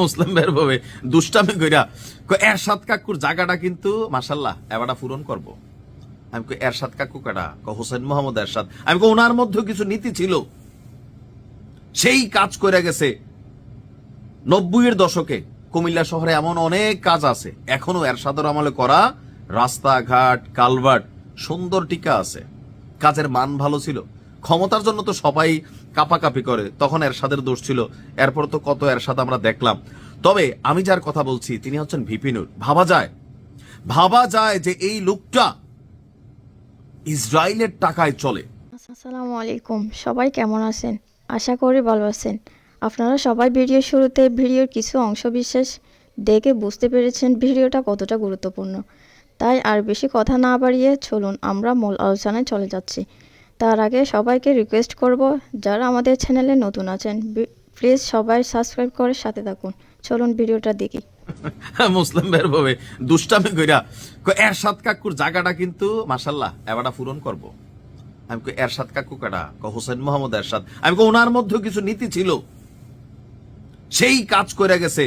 মুসলিম ভাইয়ের ভাবে দুষ্টামি কইরা কই এরশাদ কাকুর জায়গাটা কিন্তু মাসাল্লাহ এবারটা পূরণ করব। আমি কই, এরশাদ কাকু কাটা ক হোসেন মোহাম্মদ এরশাদ। আমি কই ওনার কিছু নীতি ছিল। সেই কাজ করে গেছে। নব্বইয়ের দশকে কুমিল্লা শহরে এমন অনেক কাজ আছে। এখনও এরশাদের আমলে করা রাস্তাঘাট, কালভার্ট, সুন্দর টিকা আছে। কাজের মান ভালো ছিল। ক্ষমতার জন্য তো সবাই কাপাকাপি করে, তখন এরশাদের দোষ ছিল। এরপর তো কত এরশাদ আমরা দেখলাম। তবে আমি যার কথা বলছি, তিনি হচ্ছেন ভিপিনুর। ভাবা যায়। ভাবা যায় যে এই লোকটা ইসরায়েলের টাকায় চলে। আসসালামু আলাইকুম। সবাই কেমন আছেন? আশা করি ভালো আছেন। আপনারা সবাই ভিডিও শুরুতে ভিডিওর কিছু অংশ বিশেষ দেখে বুঝতে পেরেছেন ভিডিওটা কতটা গুরুত্বপূর্ণ। তাই আর বেশি কথা না বাড়িয়ে চলুন, আমরা মূল আলোচনায় চলে যাচ্ছি। তার আগে সবাইকে রিকোয়েস্ট করব, যারা আমাদের চ্যানেলে নতুন আছেন প্লিজ সবাই সাবস্ক্রাইব করে সাথে থাকুন। চলুন ভিডিওটা দেখি। মুসলিম ভাইয়ের ভাবে দুষ্টামি কইরা কই এরশাদ কাকুর জায়গাটা কিন্তু মাসাল্লাহ এবারটা পূরণ করব। আমি কই এরশাদ কাকু কাটা ক হোসেন মোহাম্মদ এরশাদ আমি কই ওনার মধ্যে কিছু নীতি ছিল। সেই কাজ করে গেছে।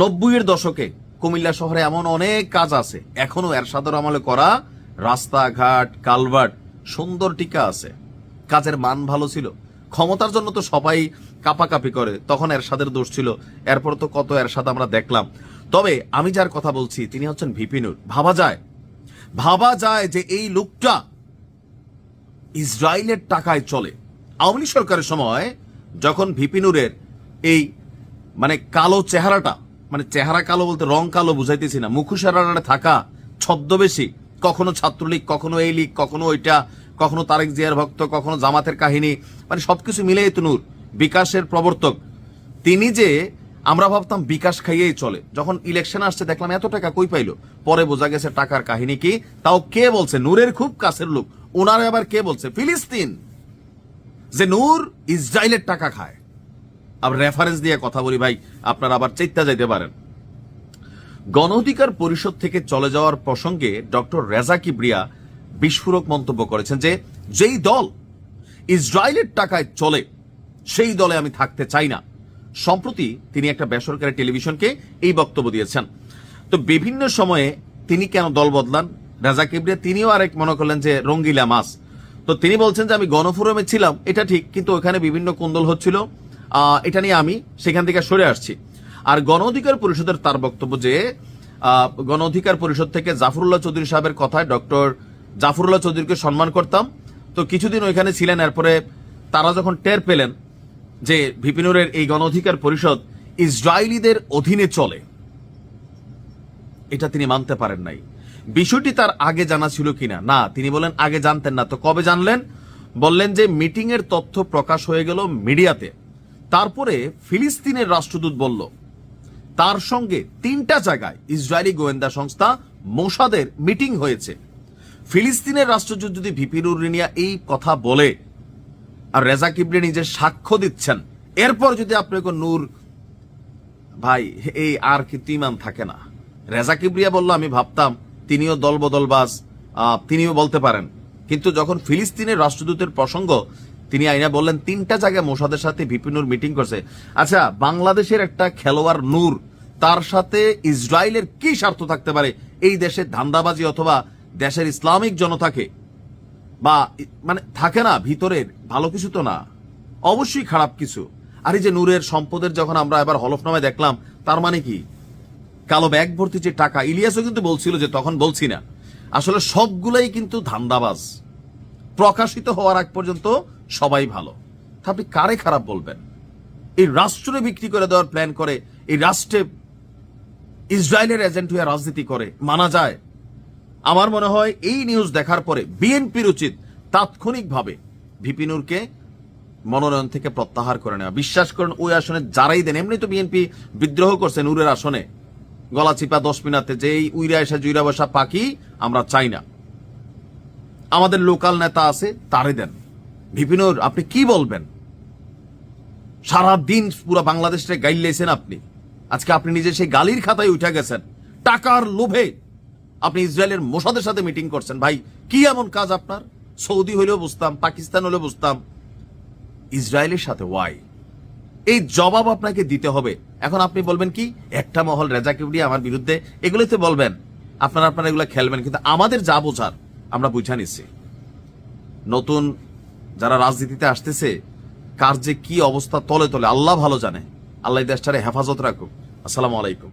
নব্বইয়ের দশকে কুমিল্লা শহরে এমন অনেক কাজ আছে। এখনও এরশাদের আমলে করা রাস্তাঘাট, কালভার্ট সুন্দর টিকা আছে। কাজের মান ভালো ছিল। ক্ষমতার জন্য তো সবাই কাপাকাপি করে। তখন এরশাদের দোষ ছিল। এরপর তো কত এরশাদ আমরা দেখলাম। তবে আমি যার কথা বলছি, তিনি হচ্ছেন ভিপিনুর। ভাবা যায়। ভাবা যায় যে এই লোকটা ইসরায়েলের টাকায় চলে। আওয়ামী সরকারের সময় যখন ভিপিনুরের এই মানে কালো চেহারাটা মানে চেহারা কালো বলতে রং কালো বুঝাইতেছি না মুখোশারাটা থাকা ছদ্মবেশী কখনো ছাত্রলীগ, কখনো এই লীগ, কখনো ওইটা, কখনো তারেক জিয়ার ভক্ত, কখনো জামাতের কাহিনী মানে সবকিছু মিলে নূর, বিকাশের প্রবর্তক। তিনি যে, আমরা ভাবতাম বিকাশ খাইয়েই চলে। যখন ইলেকশন আসছে, দেখলাম এত টাকা কই পাইলো? পরে বোঝা গেছে টাকার কাহিনী কি, তাও কে বলছে? নূরের খুব কাছের লোক। ওনারা আবার কে বলছে? ফিলিস্তিন। যে নূর ইসরায়েলের টাকা খায়। আবার রেফারেন্স দিয়ে কথা বলি ভাই, আপনারা আবার চেত্যা যাইতে পারেন। গণ অধিকার পরিষদ থেকে চলে যাওয়ার প্রসঙ্গে ডক্টর রেজা কিবরিয়া বিস্ফোরক মন্তব্য করেছেন যে, যেই দল ইসরায়েলের টাকায় চলে, সেই দলে আমি থাকতে চাই না। সম্প্রতি তিনি একটা বেসরকারি টেলিভিশনকে এই বক্তব্য দিয়েছেন। তো বিভিন্ন সময়ে তিনি কেন দল বদলান? রাজা কিবরিয়া তিনিও আরেক মনে করলেন যে, রঙ্গিলা মাস তো তিনি বলছেন যে, আমি গণফোরামে ছিলাম, এটা ঠিক, কিন্তু ওখানে বিভিন্ন কোন্দল হচ্ছিল। এটা নিয়ে আমি সেখান থেকে সরে আসছি। আর গণ অধিকার পরিষদের তার বক্তব্য যে গণ অধিকার পরিষদ থেকে জাফরুল্লাহ চৌধুরী সাহেবের কথায় ডক্টর জাফরুল্লাহ চৌধুরীকে সম্মান করতাম। তো কিছুদিন ওইখানে ছিলেন, এরপরে তারা যখন টের পেলেন যে ভিপিনুরের এই গণ অধিকার পরিষদ ইসরায়েলিদের অধীনে চলে, এটা তিনি মানতে পারেন নাই। বিষয়টি তার আগে জানা ছিল কিনা? না, তিনি বলেন আগে জানতেন না। তো কবে জানলেন? বললেন যে মিটিং এর তথ্য প্রকাশ হয়ে গেল মিডিয়াতে। তারপরে ফিলিস্তিনের রাষ্ট্রদূত বলল তার সঙ্গে তিনটা জায়গায় ইসরায়েলি গোয়েন্দা সংস্থা মোসাদের মিটিং হয়েছে। ফিলিস্তিনের রাষ্ট্রদূত যদি ভিপিনুর রিনিয়া এই কথা বলে আর রেজা কিবরি নিজে সাক্ষ্য দিচ্ছেন এরপর যদি আপনাকে নূর ভাই এই আর কিন্তু ইমান থাকে না। রেজা কিবরিয়া বলল আমি ভাবতাম তিনিও দলবদলবাজ আহ, তিনিও বলতে পারেন। কিন্তু যখন ফিলিস্তিনের রাষ্ট্রদূতের প্রসঙ্গ তিনি আইনা বললেন, তিনটা জায়গায় মোসাদের সাথে ভিপিনুর মিটিং করছে। আচ্ছা বাংলাদেশের একটা খেলোয়াড় নূর, তার সাথে ইসরায়েলের কি স্বার্থ থাকতে পারে? এই দেশের ধান্দাবাজি অথবা দেশের ইসলামিক জনতাকে? বা মানে থাকে না, ভিতরের ভালো কিছু তো না। অবশ্যই খারাপ কিছু। আর এই যে নূরের সম্পদের যখন আমরা এবার হলফনামায় দেখলাম, তার মানে কি? কালো ব্যাগ ভর্তি যে টাকা, ইলিয়াসও কিন্তু বলছিল যে তখন বলছি না। আসলে সবগুলাই কিন্তু ধান্দাবাজ। প্রকাশিত হওয়ার আগ পর্যন্ত সবাই ভালো। আপনি কারে খারাপ বলবেন? এই রাষ্ট্রে বিক্রি করে দেওয়ার প্ল্যান করে, এই রাষ্ট্রে ইসরায়েলের এজেন্ট হয়ে রাজনীতি করে, মানা যায়? আমার মনে হয় এই নিউজ দেখার পরে বিএনপির উচিত তাৎক্ষণিকভাবে ভিপিনুরকে মনোনয়ন থেকে প্রত্যাহার করে নেওয়া। বিশ্বাস করেন, ওই আসনে যারাই দেন, এমনি তো বিএনপি বিদ্রোহ করছে নূরের আসনে। গলা চিপা দশ মিনাতে যে এই উইরা এসে জুইরা বসা পাখি আমরা চাই না। আমাদের লোকাল নেতা আছে, তারে দেন। ভিপিনুর আপনি কি বলবেন? সারা দিন পুরো বাংলাদেশে গাইলেছেন আপনি। আজকে আপনি নিজে সেই গালির খাতায় উঠে গেছেন। টাকার লোভে আপনি ইসরায়েলের মোসাদের সাথে মিটিং করছেন। ভাই, কি এমন কাজ আপনার? সৌদি হইলেও বুঝতাম, পাকিস্তান হলেও বুঝতাম। ইসরায়েলের সাথে ওয়াই এই জবাব আপনাকে দিতে হবে। এখন আপনি বলবেন কি, একটা মহল রেজা কিবরি আমার বিরুদ্ধে, এগুলোতে বলবেন, আপনারা আপনারা এগুলো খেলবেন, কিন্তু আমাদের যা বোঝার আমরা বুঝা নিচ্ছি। নতুন যারা রাজনীতিতে আসতেছে, কার যে কি অবস্থা তলে তলে, আল্লাহ ভালো জানে। আল্লাহ দেশটারে হেফাজত রাখুক। আসসালামু আলাইকুম।